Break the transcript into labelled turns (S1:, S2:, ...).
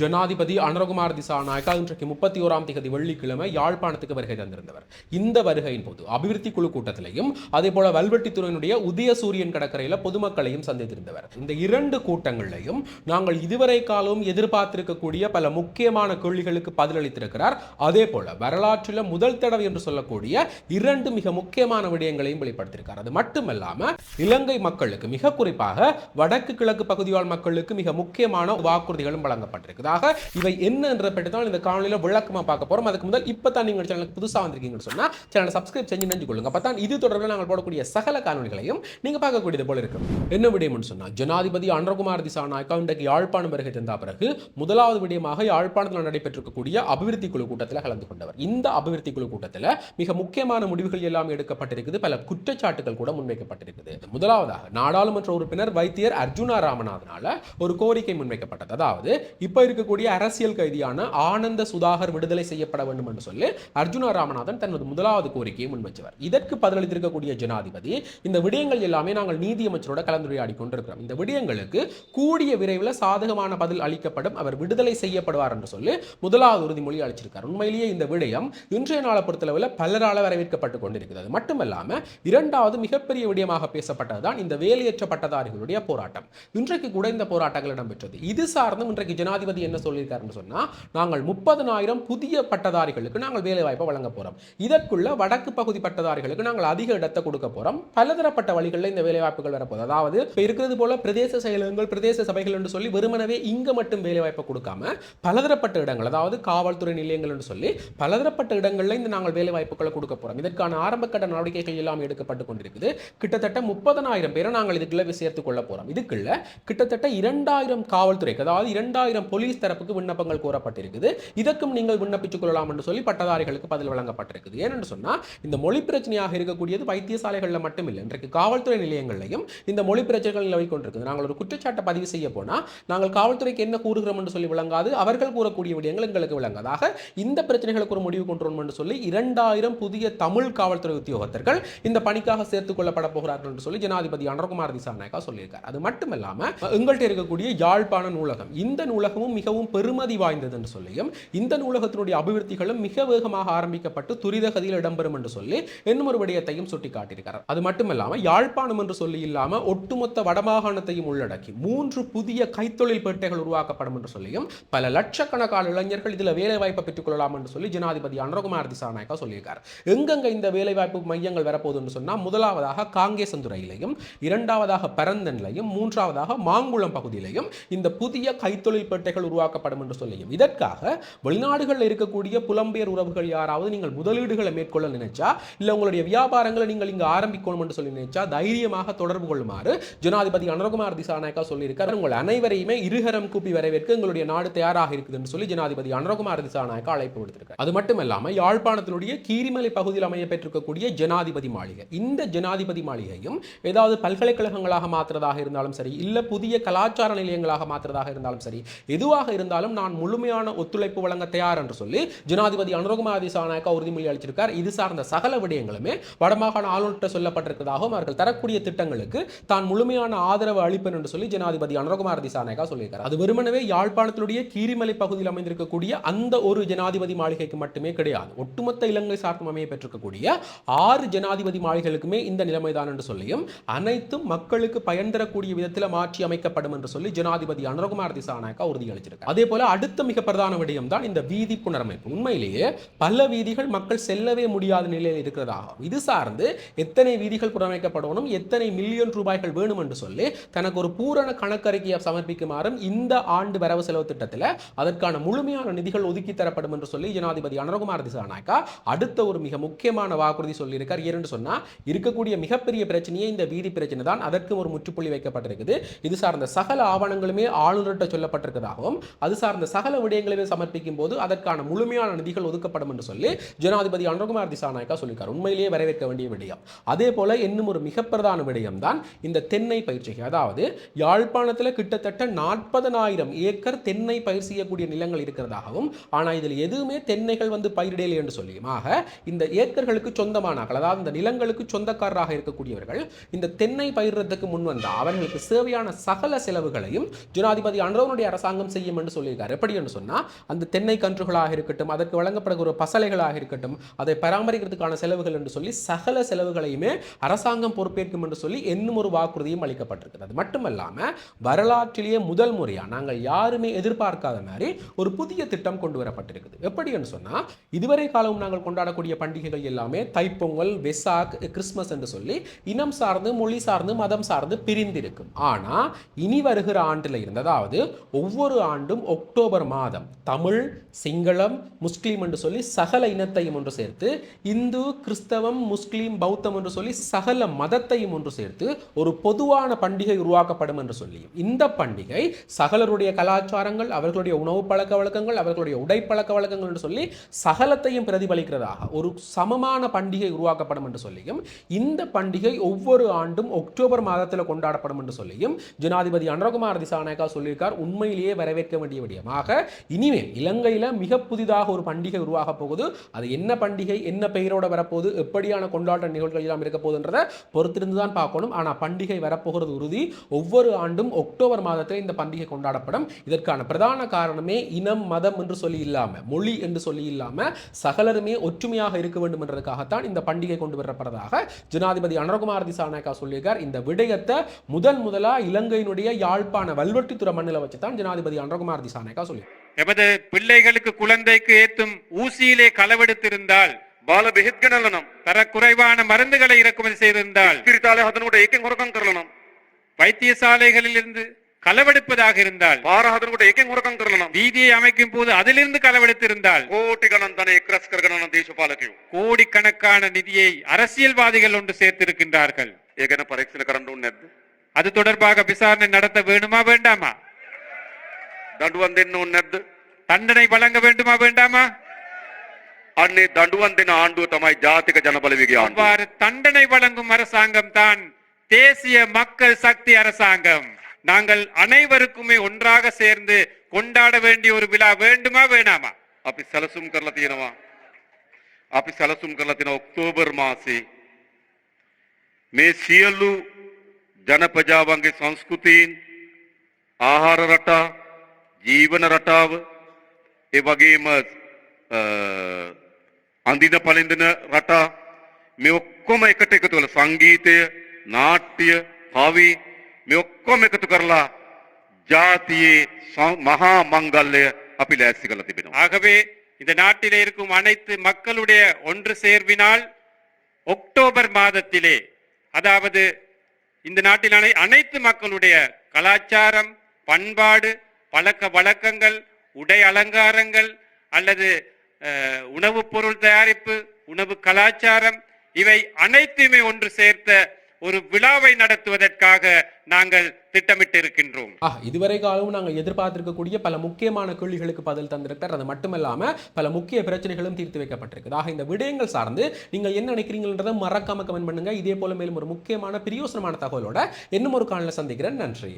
S1: ஜனாதிபதி அனுரகுமார் திசாநாயக்கா இன்றைக்கு முப்பத்தி ஓராம் தேதி வெள்ளிக்கிழமை யாழ்ப்பாணத்துக்கு வருகை தந்திருந்தவர். இந்த வருகையின் போது அபிவிருத்தி குழு கூட்டத்திலையும் அதே போல வல்வெட்டித்துறையினுடைய உதயசூரியன் கடற்கரையில் பொதுமக்களையும் சந்தித்திருந்தவர். இந்த இரண்டு கூட்டங்களிலையும் நாங்கள் இதுவரை காலம் எதிர்பார்த்திருக்கக்கூடிய பல முக்கியமான கேள்விகளுக்கு பதிலளித்திருக்கிறார். அதே போல வரலாற்றில் முதல் தடவை என்று சொல்லக்கூடிய இரண்டு மிக முக்கியமான விடயங்களையும் வெளிப்படுத்தியிருக்கார். அது மட்டுமல்லாம இலங்கை மக்களுக்கு மிக குறிப்பாக வடக்கு கிழக்கு பகுதிவாழ் மக்களுக்கு மிக முக்கியமான வாக்குறுதிகளும் வழங்கப்பட்டிருக்குதாக இவை என்னன்ற பற்றி தான் இந்த காணொலியில் விளக்கமாக பார்க்க போகிறோம் அதுக்கு முதல் இப்போ தான் நீங்கள் சேனலுக்கு புதுசாக வந்திருக்கீங்கன்னு சொன்னால் சேனலை சப்ஸ்கிரைப் செஞ்சு நெஞ்சு கொள்ளுங்க. அப்போ தான் இது தொடர்பில் நாங்கள் போடக்கூடிய சகல காணொலிகளையும் நீங்கள் பார்க்கக்கூடியது போல இருக்கும் என்ன விடயம்னு சொன்னால் ஜனாதிபதி அனுரகுமார் திசாநாயக்கா இன்றைக்கு யாழ்ப்பாணம் வருகை தந்த பிறகு முதலாவது விடயமாக யாழ்ப்பாணத்தில் நடைபெற்றிருக்கக்கூடிய அபிவிருத்தி குழு கூட்டத்தில் கலந்து கொண்டவர். இந்த அபிவிருத்தி குழு கூட்டத்தில் மிக முக்கியமான முடிவுகள் எல்லாம் எடுக்கப்பட்டிருக்குது. பல குற்றச்சாட்டுகள் கூட முன்வைக்கப்பட்டிருக்குது. முதலாவதாக நாடாளுமன்ற உறுப்பினர் வைத்தியர் அர்ஜுனா ராமநாதனால ஒரு கோரிக்கை முன்வைக்கப்பட்டது. அதாவது இப்போ இருக்கக்கூடிய அரசியல் கைதியான ஆனந்த சுதாகர் விடுதலை செய்யப்பட வேண்டும் என்று சொல்லி அர்ஜுனா ராமநாதன் தனது முதலாவது கோரிக்கையை முன்வச்சவர் இதற்கு பதிலளித்திருக்கக்கூடிய ஜனாதிபதி இந்த விடயங்கள் எல்லாமே நாங்கள் நீதியமைச்சரோட கலந்துரையாடி கொண்டிருக்கிறோம். இந்த விடயங்களுக்கு கூடிய விரைவில் சாதகமான பதில் அளிக்கப்படும் அவர் விடுதலை செய்யப்படுவார் என்று சொல்லி முதலாவது உறுதிமொழி அளிச்சிருக்கார். உண்மையிலேயே இந்த விடயம் இன்றைய நாளை பொறுத்தளவில் பலரால் வரவேற்கப்பட்டு கொண்டிருக்கிறது. அது மட்டுமல்லாம இரண்டாவது மிகப்பெரிய விடயமாக பேசப்பட்டதுதான் இந்த வேலையற்ற பட்டதாரிகளுடைய போராட்டம். இன்றைக்கு கூட இந்த போராட்டங்கள் இடம்பெற்றது. இது சார்ந்தும் இன்றைக்கு ஜனாதிபதி என்ன சொல்லியிருக்காருன்னு சொன்னால் நாங்கள் முப்பதனாயிரம் புதிய பட்டதாரிகளுக்கு நாங்கள் வேலைவாய்ப்பை வழங்க போகிறோம் இதற்குள்ள வடக்கு பகுதி பட்டதாரிகளுக்கு நாங்கள் அதிக இடத்தை கொடுக்க போகிறோம் பலதரப்பட்ட வழிகளில் இந்த வேலைவாய்ப்புகள் வரப்போகுது. அதாவது இப்போ இருக்கிறது போல பிரதேச செயலகங்கள் பிரதேச சபைகள் என்று சொல்லி வெறுமனவே இங்க மட்டும் வேலைவாய்ப்பை கொடுக்காம பலதரப்பட்ட இடங்கள் அதாவது காவல்துறை நிலையங்கள் என்று சொல்லி பலதரப்பட்ட இடங்களில் இந்த நாங்கள் வேலைவாய்ப்புகளை கொடுக்க போகிறோம் இதற்கான ஆரம்ப கட்ட நடவடிக்கைகள் எல்லாம் எடுக்கப்பட்டு கொண்டிருக்குது. கிட்டத்தட்ட முப்பதனாயிரம் பேரை நாங்கள் இதுக்குள்ள சேர்த்துக் கொள்ள போகிறோம் இதுக்குள்ள கிட்டத்தட்ட இரண்டாயிரம் காவல்துறைக்கு அதாவது இரண்டாயிரம் போலீஸ் போலீஸ் தரப்புக்கு விண்ணப்பங்கள் கூறப்பட்டிருக்குது. இதற்கும் நீங்கள் விண்ணப்பித்துக் கொள்ளலாம் என்று சொல்லி பட்டதாரிகளுக்கு பதில் வழங்கப்பட்டிருக்குது. ஏனென்று சொன்னால் இந்த மொழி பிரச்சனையாக இருக்கக்கூடியது வைத்தியசாலைகளில் மட்டும் இல்லை. இன்றைக்கு காவல்துறை நிலையங்களையும் இந்த மொழி பிரச்சனைகள் நிலவி கொண்டிருக்குது. நாங்கள் ஒரு குற்றச்சாட்டை பதிவு செய்ய போனால் நாங்கள் காவல்துறைக்கு என்ன கூறுகிறோம் என்று சொல்லி விளங்காது அவர்கள் கூறக்கூடிய விடயங்கள் எங்களுக்கு விளங்காதாக இந்த பிரச்சனைகளுக்கு ஒரு முடிவு கொண்டு என்று சொல்லி இரண்டாயிரம் புதிய தமிழ் காவல்துறை உத்தியோகத்தர்கள் இந்த பணிக்காக சேர்த்துக் கொள்ளப்பட போகிறார்கள் என்று சொல்லி ஜனாதிபதி அனுர்குமார் திசாநாயக்கா சொல்லியிருக்கார். அது மட்டுமல்லாம எங்கள்கிட்ட இருக்கக்கூடிய யாழ்ப்பாண நூலகம். இந்த நூலகமும் மிக மிகவும் பெருமதி வாய்ந்தது என்று சொல்லியும் இந்த நூலகத்தினுடைய அபிவிருத்திகளும் மிக வேகமாக ஆரம்பிக்கப்பட்டு துரித கதியில் இடம்பெறும் என்று சொல்லி இன்னும் ஒரு விடயத்தையும் சுட்டிக்காட்டியிருக்கிறார். அது மட்டுமல்லாமல் யாழ்ப்பாணம் என்று சொல்லி இல்லாம ஒட்டுமொத்த வடமாகாணத்தையும் உள்ளடக்கி மூன்று புதிய கைத்தொழில் பேட்டைகள் உருவாக்கப்படும் என்று சொல்லியும் பல லட்சக்கணக்கான இளைஞர்கள் இதில் வேலை வாய்ப்பை பெற்றுக் கொள்ளலாம் என்று சொல்லி ஜனாதிபதி அனுரகுமார் திசாநாயக்கா சொல்லியிருக்கார். எங்கெங்க இந்த வேலைவாய்ப்பு மையங்கள் வரப்போகுதுன்னு சொன்னால் முதலாவதாக காங்கேசந்துறையிலையும் இரண்டாவதாக பரந்தன்லையும் மூன்றாவதாக மாங்குளம் பகுதியிலையும் இந்த புதிய கைத்தொழில் பேட்டைகள் உருவாக்கப்படும் என்று சொல்லியும். இதற்காக வெளிநாடுகளில் இருக்கக்கூடிய புலம்பெயர் உறவுகள் யாராவது நீங்கள் முதலீடுகளை மேற்கொள்ள நினைச்சா இல்லை உங்களுடைய வியாபாரங்களை நீங்கள் இங்கு ஆரம்பிக்கணும் என்று சொல்லி நினைச்சா தைரியமாக தொடர்பு கொள்ளுமாறு ஜனாதிபதி அனுரகுமார் திசாநாயக்கா சொல்லியிருக்கார். உங்கள் அனைவரையுமே இருகரம் கூப்பி வரவேற்க எங்களுடைய நாடு தயாராக இருக்குது என்று சொல்லி ஜனாதிபதி அனுரகுமார் திசாநாயக்கா அழைப்பு விடுத்திருக்கார். அது மட்டுமல்லாம யாழ்ப்பாணத்தினுடைய கீரிமலை பகுதியில் அமைய பெற்றிருக்கக்கூடிய ஜனாதிபதி மாளிகை. இந்த ஜனாதிபதி மாளிகையும் ஏதாவது பல்கலைக்கழகங்களாக மாற்றுறதாக இருந்தாலும் சரி இல்லை புதிய கலாச்சார நிலையங்களாக மாற்றுறதாக இருந்தாலும் சரி எதுவாக இருந்தாலும் நான் முழுமையான ஒத்துழைப்பு வழங்க தயார் என்று சொல்லி ஜனாதிபதி அனுரகுமார் திசாநாயக்கா உறுதிமொழி அளிச்சிருக்கார். இது சார்ந்த சகல விடயங்களுமே வடமாகாண ஆளுநர்கிட்ட சொல்லப்பட்டிருக்கிறதாகவும் அவர்கள் தரக்கூடிய திட்டங்களுக்கு தான் முழுமையான ஆதரவு அளிப்பேன் என்று சொல்லி ஜனாதிபதி அனுரகுமார் திசாநாயக்கா சொல்லியிருக்கார். அது வெறுமனவே யாழ்ப்பாணத்தினுடைய கீரிமலை பகுதியில் அமைந்திருக்கக்கூடிய அந்த ஒரு ஜனாதிபதி மாளிகைக்கு மட்டுமே கிடையாது. ஒட்டுமொத்த இலங்கை சார்ந்தும் அமைய பெற்றிருக்கக்கூடிய ஆறு ஜனாதிபதி மாளிகைகளுக்குமே இந்த நிலைமைதான் என்று சொல்லியும் அனைத்தும் மக்களுக்கு பயன் தரக்கூடிய விதத்தில் மாற்றி அமைக்கப்படும் என்று சொல்லி ஜனாதிபதி அனுரகுமார் திசாநாயக்கா உறுதியளிச்சிருக்கார். அதே போல அடுத்த மிக பிரதான விடயம் தான் இந்த வீதி புனரமைப்பு. உண்மையிலேயே பல வீதிகள் மக்கள் செல்லவே முடியாத நிலையில் இருக்கிறதாகும் இது சார்ந்து எத்தனை வீதிகள் புனரமைக்கப்படணும் எத்தனை மில்லியன் ரூபாய்கள் வேணும் என்று சொல்லி தனக்கு ஒரு பூரண கணக்கறிக்கையை சமர்ப்பிக்குமாறும் இந்த ஆண்டு வரவு செலவு திட்டத்தில் அதற்கான முழுமையான நிதிகள் ஒதுக்கி தரப்படும் என்று சொல்லி ஜனாதிபதி அனுரகுமார் திசாநாயக்கா அடுத்த ஒரு மிக முக்கியமான வாக்குறுதி சொல்லியிருக்கார். ஏன்னு சொன்னா இருக்கக்கூடிய மிகப்பெரிய பிரச்சனையே இந்த வீதி பிரச்சனை தான் அதற்கு ஒரு முற்றுப்புள்ளி வைக்கப்பட்டிருக்குது. இது சார்ந்த சகல ஆவணங்களுமே ஆளுநர்கிட்ட சொல்லப்பட்டிருக்கிறதாகவும் அது சார்ந்த சகல விடயங்களையும் சமர்ப்பிக்கும் போது அதற்கான முழுமையான நிதிகள் ஒதுக்கப்படும் என்று சொல்லி ஜனாதிபதி அனுகுமார் திசாநாயக்கா சொல்லியிருக்கார். உண்மையிலேயே வரவேற்க வேண்டிய விடயம். அதே போல இன்னும் ஒரு மிக பிரதான விடயம் தான் இந்த தென்னை பயிற்சிகை அதாவது யாழ்ப்பாணத்தில் கிட்டத்தட்ட நாற்பதனாயிரம் ஏக்கர் தென்னை பயிர் செய்யக்கூடிய நிலங்கள் இருக்கிறதாகவும் ஆனால் இதில் எதுவுமே தென்னைகள் வந்து பயிரிடையில்லை என்று சொல்லியுமாக இந்த ஏக்கர்களுக்கு சொந்தமானார்கள் அதாவது இந்த நிலங்களுக்கு சொந்தக்காரராக இருக்கக்கூடியவர்கள் இந்த தென்னை பயிரிடத்துக்கு முன் வந்த அவர்களுக்கு தேவையான சகல செலவுகளையும் ஜனாதிபதி அன்றவனுடைய அரசாங்கம் செய்ய செய்யும் என்று சொல்லியிருக்கார். எப்படி என்று சொன்னால் அந்த தென்னை கன்றுகளாக இருக்கட்டும் அதற்கு வழங்கப்படுகிற பசலைகளாக இருக்கட்டும் அதை பராமரிக்கிறதுக்கான செலவுகள் என்று சொல்லி சகல செலவுகளையுமே அரசாங்கம் பொறுப்பேற்கும் என்று சொல்லி இன்னும் ஒரு வாக்குறுதியும் அளிக்கப்பட்டிருக்கிறது. மட்டுமல்லாமல் வரலாற்றிலேயே முதல் முறையாக நாங்கள் யாருமே எதிர்பார்க்காத மாதிரி ஒரு புதிய திட்டம் கொண்டு வரப்பட்டிருக்குது. எப்படி என்று சொன்னால் இதுவரை காலம் நாங்கள் கொண்டாடக்கூடிய பண்டிகைகள் எல்லாமே தைப்பொங்கல் வெசாக் கிறிஸ்மஸ் என்று சொல்லி இனம் சார்ந்து மொழி சார்ந்து மதம் சார்ந்து பிரிந்திருக்கும். ஆனால் இனி வருகிற ஆண்டில் இருந்து அதாவது ஒவ்வொரு ஆண்டும் அக்டோபர் மாதம். தமிழ் சிங்களம் முஸ்லீம் என்று சொல்லி சகல இனத்தையும் ஒன்று சேர்த்து இந்து கிறிஸ்தவம் முஸ்லீம் பௌத்தம் என்று சொல்லி சகல மதத்தையும் ஒன்று சேர்த்து ஒரு பொதுவான பண்டிகை உருவாக்கப்படும் என்று சொல்லியும். இந்த பண்டிகை சகலருடைய கலாச்சாரங்கள் அவர்களுடைய உணவு பழக்க வழக்கங்கள் அவர்களுடைய உடை பழக்க வழக்கங்கள் என்று சொல்லி சகலத்தையும் பிரதிபலிக்கிறதாக ஒரு சமமான பண்டிகை உருவாக்கப்படும் என்று சொல்லியும் இந்த பண்டிகை ஒவ்வொரு ஆண்டும் அக்டோபர் மாதத்தில் கொண்டாடப்படும் என்று சொல்லியும் ஜனாதிபதி அனுரகுமார் திசாநாயக்கா சொல்லியிருக்கார் உண்மையிலேயே வரவேற்க வேண்டிய விடயமாக இனிமேல் இலங்கையில் மிக புதிதாக ஒரு பண்டிகை உருவாக போகுது. அது என்ன பண்டிகை என்ன பெயரோட வரப்போகுது எப்படியான கொண்டாட்ட நிகழ்வுகள் எல்லாம் இருக்க போகுதுன்றதை பொறுத்திருந்து தான் பார்க்கணும். ஆனால் பண்டிகை வரப்போகிறது உறுதி. ஒவ்வொரு ஆண்டும் அக்டோபர் மாதத்தில் இந்த பண்டிகை கொண்டாடப்படும். இதற்கான பிரதான காரணமே இனம் மதம் என்று சொல்லி இல்லாமல் மொழி என்று சொல்லி இல்லாமல் சகலருமே ஒற்றுமையாக இருக்க வேண்டும் என்றதுக்காகத்தான் இந்த பண்டிகை கொண்டு வரப்படுறதாக ஜனாதிபதி அனுரகுமார் திசாநாயக்கா சொல்லியிருக்கார். இந்த விடயத்தை முதன் முதலாக இலங்கையினுடைய யாழ்ப்பாண வல்வெட்டித்துறை மண்ணில் வச்சு தான் ஜனாதிபதி அனுரகுமார் திசாநாயக்கா சொல்லி
S2: எமது பிள்ளைகளுக்கு குழந்தைக்கு ஏத்தும் ஊசியிலே களவெடுத்திருந்தால்
S3: බාල බෙහෙත් ගෙනල්ල නම්
S2: தரக்குறைவான மருந்துகளை இறக்குமதி செய்திருந்தால்
S3: පිරිතාලය හදනකොට ඒකෙන් හොරකම් කරලා නම්
S2: வைத்தியசாலைகளில் இருந்து களவெடுப்பதாக இருந்தால்
S3: පාර හදනකොට ඒකෙන් හොරකම් කරලා නම්
S2: வீதியை அமைக்கும் போது அதிலிருந்து களவெடுத்திருந்தால்
S3: කෝටි ගණන් ධන එක් රැස් කරගෙන යන දේශපාලකයෝ
S2: கோடிக்கணக்கான நிதியை அரசியல்வாதிகள் ஒன்று சேர்த்திருக்கின்றார்கள்
S3: ඒ ගැන පරීක්ෂණ කරන්න ඕනේ නැද්ද
S2: அது தொடர்பாக விசாரணை நடத்த வேண்டுமா வேண்டாமா
S3: දඬුවම් දෙන්න ඕනේ නැද්ද
S2: தண்டனை வழங்க வேண்டுமா வேண்டாமா
S3: අන්නේ දඬුවම් දෙන ආණ්ඩුව තමයි ජාතික ජනබලවේගයේ ආණ්ඩුව
S2: அவ்வாறு தண்டனை வழங்கும் அரசாங்கம் தான் தேசிய மக்கள் சக்தி அரசாங்கம் நாங்கள் அனைவருக்குமே ஒன்றாக சேர்ந்து கொண்டாட வேண்டிய ஒரு விழா வேண்டுமா வேணாமா
S3: අපි සැලසුම් කරලා තියෙනවා අපි සැලසුම් කරලා තියෙන ඔක්තෝබර් මාසේ මේ සියලු ජනපජාවන්ගේ සංස්කෘතීන් ආහාර රටා ජීවන රටාව ඒ වගේම අ, අඳින පළඳින රටා මේ ඔක්කොම එකට එකතු කරලා සංගීතය නාට්‍ය කවි මේ ඔක්කොම එකතු කරලා ජාතියේ ස- මහා මංගල්‍යය අපි ලෑස්ති කරලා තිබෙනවා
S2: ஆகவே இந்த நாட்டிலே இருக்கும் அனைத்து மக்களுடைய ஒன்று சேர்வினால் அக்டோபர் மாதத்திலே அதாவது இந்த நாட்டில் அனை- அனைத்து மக்களுடைய கலாச்சாரம் பண்பாடு பழக்க வழக்கங்கள் உடை அலங்காரங்கள் அல்லது உணவுப் பொருள் தயாரிப்பு உணவு கலாச்சாரம் இவை அனைத்துமே ஒன்று சேர்த்த ஒரு விழாவை நடத்துவதற்காக நாங்கள் திட்டமிட்டு இருக்கின்றோம்
S1: இதுவரை காலமும் நாங்கள் எதிர்பார்த்திருக்கக்கூடிய பல முக்கியமான கேள்விகளுக்கு பதில் தந்திருக்கிறார். அது மட்டுமல்லாம பல முக்கிய பிரச்சனைகளும் தீர்த்து வைக்கப்பட்டிருக்கு ஆக இந்த விடயங்கள் சார்ந்து நீங்கள் என்ன நினைக்கிறீங்கன்றதை மறக்காம கமெண்ட் பண்ணுங்க. இதே போல மேலும் ஒரு முக்கியமான பிரியோசனமான தகவலோட இன்னும் ஒரு காலில் சந்திக்கிறேன். நன்றி.